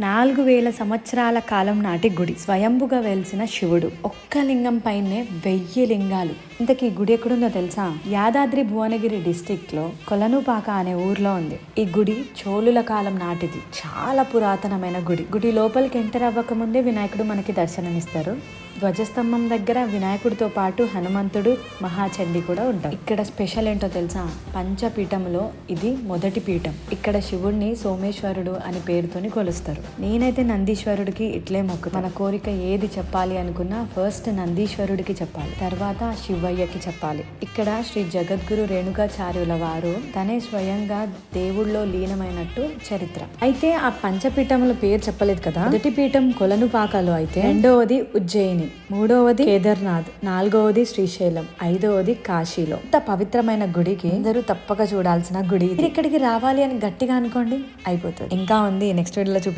నాలుగు వేల సంవత్సరాల కాలం నాటి గుడి. స్వయంభుగా వెలిసిన శివుడు. ఒక్క లింగం పైనే వెయ్యి లింగాలు. ఇంతకీ గుడి ఎక్కడుందో తెలుసా? యాదాద్రి భువనగిరి డిస్టిక్లో కొలనుపాక అనే ఊర్లో ఉంది. ఈ గుడి చోళుల కాలం నాటిది. చాలా పురాతనమైన గుడి. గుడి లోపలికి ఎంటర్ అవ్వక ముందే వినాయకుడు మనకి దర్శనమిస్తారు. ధ్వజస్తంభం దగ్గర వినాయకుడితో పాటు హనుమంతుడు మహాచండి కూడా ఉంటారు. ఇక్కడ స్పెషల్ ఏంటో తెలుసా? పంచపీఠంలో ఇది మొదటి పీఠం. ఇక్కడ శివుడిని సోమేశ్వరుడు అని పేరుతోని కొలుస్తారు. నేనైతే నందీశ్వరుడికి ఇట్లే మొక్కు మన కోరిక ఏది చెప్పాలి అనుకున్నా ఫస్ట్ నందీశ్వరుడికి చెప్పాలి. తర్వాత శివయ్యకి చెప్పాలి. ఇక్కడ శ్రీ జగద్గురు రేణుకాచార్యుల వారు తనే స్వయంగా దేవుళ్ళో లీనమైనట్టు చరిత్ర. అయితే ఆ పంచపీఠముల పేరు చెప్పలేదు కదా? మొదటి పీఠం కొలనుపాకలో అయితే రెండవది ఉజ్జయిని. మూడవది కేదార్నాథ్. నాలుగవది శ్రీశైలం. ఐదవది కాశీలో. ఇంత పవిత్రమైన గుడికి అందరూ తప్పక చూడాల్సిన గుడి ఇది. ఇక్కడికి రావాలి అని గట్టిగా అనుకోండి అయిపోతుంది. ఇంకా ఉంది. నెక్స్ట్ వీడియోలో చూపి